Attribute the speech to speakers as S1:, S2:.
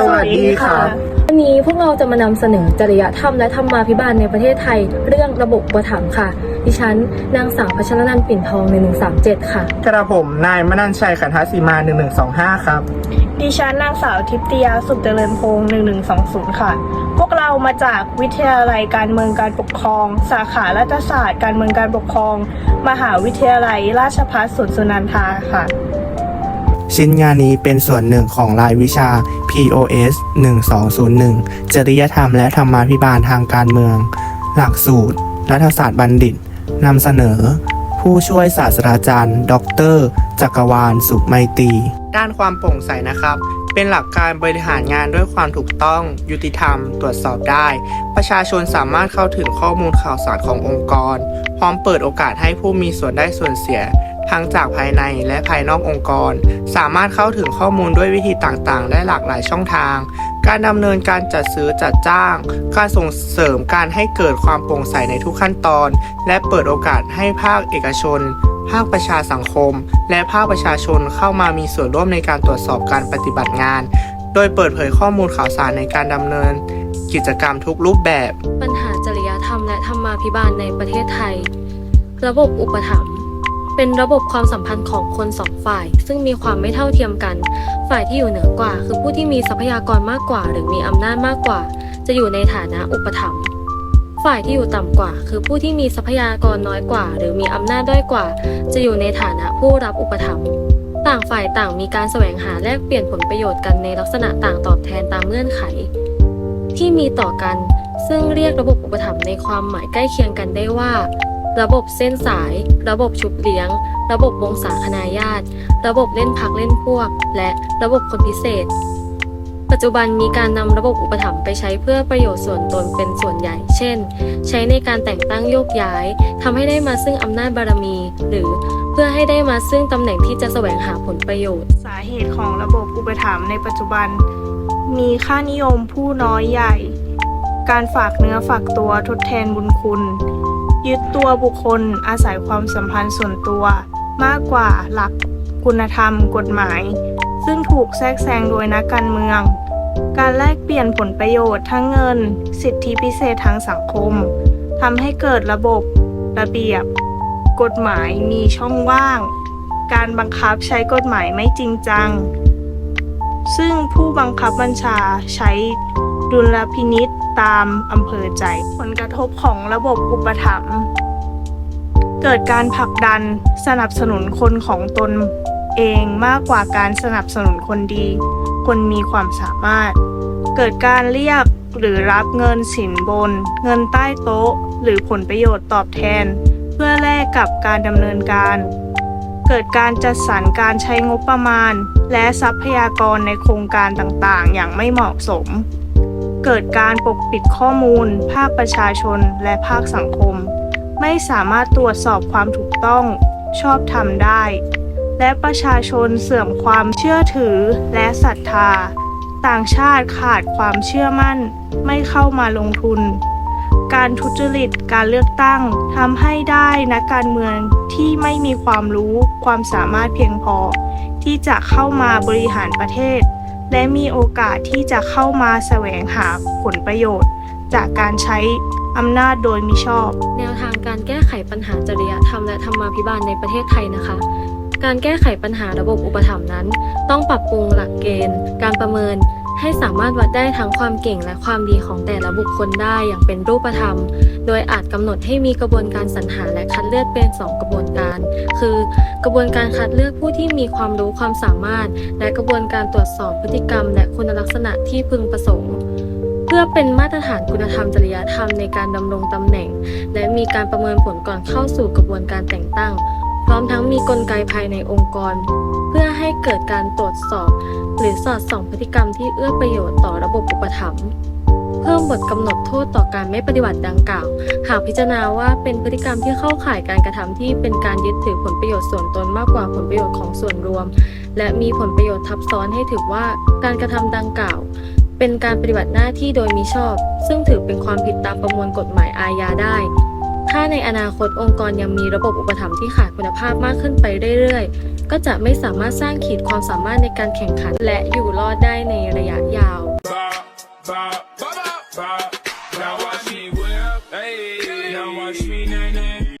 S1: สวัสดีครับ
S2: วันนี้พวกเราจะมานำเสนอจริยธรรมและธรรมาภิบาลในประเทศไทย เรื่องระบบอุปถัมภ์ค่ะ ดิฉันนางสาวพัชรนันท์ปิ่นทองใน 137 ค่ะ
S1: กระผมนายมนันชัยขันทศีมา 1125 ครับ
S3: ดิฉันนางสาวทิพติยาสุขเจริญพงศ์1120 ค่ะ พวกเรามาจากวิทยาลัยการเมืองการปกครอง สาขารัฐศาสตร์ การเมืองการปกครอง มหาวิทยาลัยราชภัฏสวนสุนันทาค่ะ
S4: ชิ้นงานนี้เป็นส่วนหนึ่งของรายวิชา POS 1201 จริยธรรมและธรรมาภิบาลทางการเมือง หลักสูตร รัฐศาสตร์บัณฑิตนำเสนอ ผู้ช่วยศาสตราจารย์ ดร จักรวาล สุขไมตรีด้านความโปร่งใสนะครับ เป็นหลักการบริหารงานด้วยความถูกต้อง ยุติธรรม ตรวจสอบได้ ประชาชนสามารถเข้าถึงข้อมูลข่าวสารขององค์กร พร้อมเปิดโอกาสให้ผู้มีส่วนได้ส่วนเสีย ทั้งจากภายในและภายนอกองค์กร สามารถเข้าถึงข้อมูลด้วยวิธีต่างๆ ได้หลากหลายช่องทาง การดำเนินการจัดซื้อจัดจ้าง การส่งเสริมการให้เกิดความโปร่งใสในทุกขั้นตอน และเปิดโอกาสให้ภาคเอกชน ภาคประชาสังคม และภาคประชาชนเข้ามามีส่วนร่วมในการตรวจสอบการปฏิบัติงาน โดยเปิดเผยข้อมูลข่าวสารในการดำเนิน กิจกรรมทุกรูปแบบ
S2: ปัญหาจริยธรรมและธรรมาภิบาลในประเทศไทย ระบบอุปถัมภ์ เป็นระบบความสัมพันธ์ของคนสองฝ่าย ซึ่งมีความไม่เท่าเทียมกัน ฝ่ายที่อยู่เหนือกว่า คือผู้ที่มีทรัพยากรมากกว่า หรือมีอำนาจมากกว่า จะอยู่ในฐานะอุปถัมภ์ฝ่ายที่อยู่ต่ำกว่า คือผู้ที่มีทรัพยากรน้อยกว่า หรือมีอำนาจด้อยกว่า จะอยู่ในฐานะผู้รับอุปถัมภ์ต่างฝ่ายต่างมีการแสวงหาแลกเปลี่ยนผลประโยชน์กันในลักษณะต่างตอบแทนตามเงื่อนไข ที่มีต่อกัน ซึ่งเรียกระบบอุปถัมภ์ในความหมายใกล้เคียงกันได้ว่า ระบบเส้นสาย ระบบชุบเลี้ยง ระบบวงศาคณาญาติ ระบบเล่นพักเล่นพวก และระบบคนพิเศษ ปัจจุบันมีการนำระบบอุปถัมภ์ไปใช้เพื่อประโยชน์ส่วนตนเป็นส่วนใหญ่ เช่น ใช้ในการแต่งตั้งโยกย้ายทำให้ได้มาซึ่งอำนาจบารมี หรือเพื่อให้ได้มาซึ่งตำแหน่งที่จะแสวงหาผลประโยชน์
S3: สาเหตุของระบบอุปถัมภ์ในปัจจุบัน มีค่านิยมผู้น้อยใหญ่ การฝากเนื้อฝากตัวทดแทนบุญคุณ ยึดตัวบุคคลอาศัยความสัมพันธ์ส่วนตัว มากกว่าหลักคุณธรรม กฎหมาย ซึ่งถูกแทรกแซงโดยนักการเมือง การแลกเปลี่ยนผลประโยชน์ทั้งเงิน สิทธิพิเศษทางสังคมทำให้เกิดระบบ ระเบียบ กฎหมายมีช่องว่าง การบังคับใช้กฎหมายไม่จริงจัง ซึ่งผู้บังคับบัญชาใช้ ดุลพินิษตามอำเภอใจ ผลกระทบของระบบอุปถัมภ์เกิดการผลักดันสนับสนุนคนของตนเองมากกว่าการสนับสนุนคนดี คนมีความสามารถ เกิดการเรียกหรือรับเงินสินบน เงินใต้โต๊ะ หรือผลประโยชน์ตอบแทน เพื่อแลกกับการดำเนินการ เกิดการจัดสรรการใช้งบประมาณ และทรัพยากรในโครงการต่างๆ อย่างไม่เหมาะสม เกิดการปกปิดข้อมูล ภาคประชาชนและภาคสังคม ไม่สามารถตรวจสอบความถูกต้อง ชอบธรรมได้ และประชาชนเสื่อมความเชื่อถือและศรัทธา ต่างชาติขาดความเชื่อมั่น ไม่เข้ามาลงทุน การทุจริตการเลือกตั้งทำให้ได้นักการเมืองที่ไม่มีความรู้ความสามารถเพียงพอ ที่จะเข้ามาบริหารประเทศ และมีโอกาสที่จะเข้ามาแสวงหาผลประโยชน์ จากการใช้อำนาจโดยมิชอบ
S2: แนวทางการแก้ไขปัญหาจริยธรรมและธรรมาภิบาลในประเทศไทยนะคะ การแก้ไขปัญหาระบบอุปถัมภ์นั้น ต้องปรับปรุงหลักเกณฑ์ การประเมิน ให้สามารถวัดได้ทั้งความเก่งและความดีของแต่ละบุคคลได้อย่างเป็นรูปธรรม โดยอาจกำหนดให้มีกระบวนการสรรหาและคัดเลือกเป็น 2 กระบวนการ คือ กระบวนการคัดเลือกผู้ที่มีความรู้ความสามารถ และกระบวนการตรวจสอบพฤติกรรม และคุณลักษณะที่พึงประสงค์เพื่อเป็นมาตรฐานคุณธรรมจริยธรรมในการดำรงตำแหน่ง และมีการประเมินผลก่อนเข้าสู่กระบวนการแต่งตั้ง พร้อมทั้งมีกลไกภายในองค์กร เพื่อให้เกิดการตรวจสอบ หรือสอดส่องพฤติกรรมที่เอื้อประโยชน์ต่อระบบอุปถัมภ์เพิ่มบทกำหนดโทษต่อการไม่ปฏิบัติดังกล่าว หากพิจารณาว่าเป็นพฤติกรรมที่เข้าข่ายการกระทำที่เป็นการยึดถือผลประโยชน์ส่วนตนมากกว่าผลประโยชน์ของส่วนรวม และมีผลประโยชน์ทับซ้อนให้ถือว่าการกระทำดังกล่าว เป็นการปฏิบัติหน้าที่โดยมิชอบ ซึ่งถือเป็นความผิดตามประมวลกฎหมายอาญาได้ ถ้าในอนาคตองค์กรยังมีระบบอุปถัมภ์ที่ขาดคุณภาพมากขึ้นไปเรื่อยๆ ก็จะไม่สามารถสร้างขีดความสามารถในการแข่งขัน และอยู่รอดได้ในระยะยาว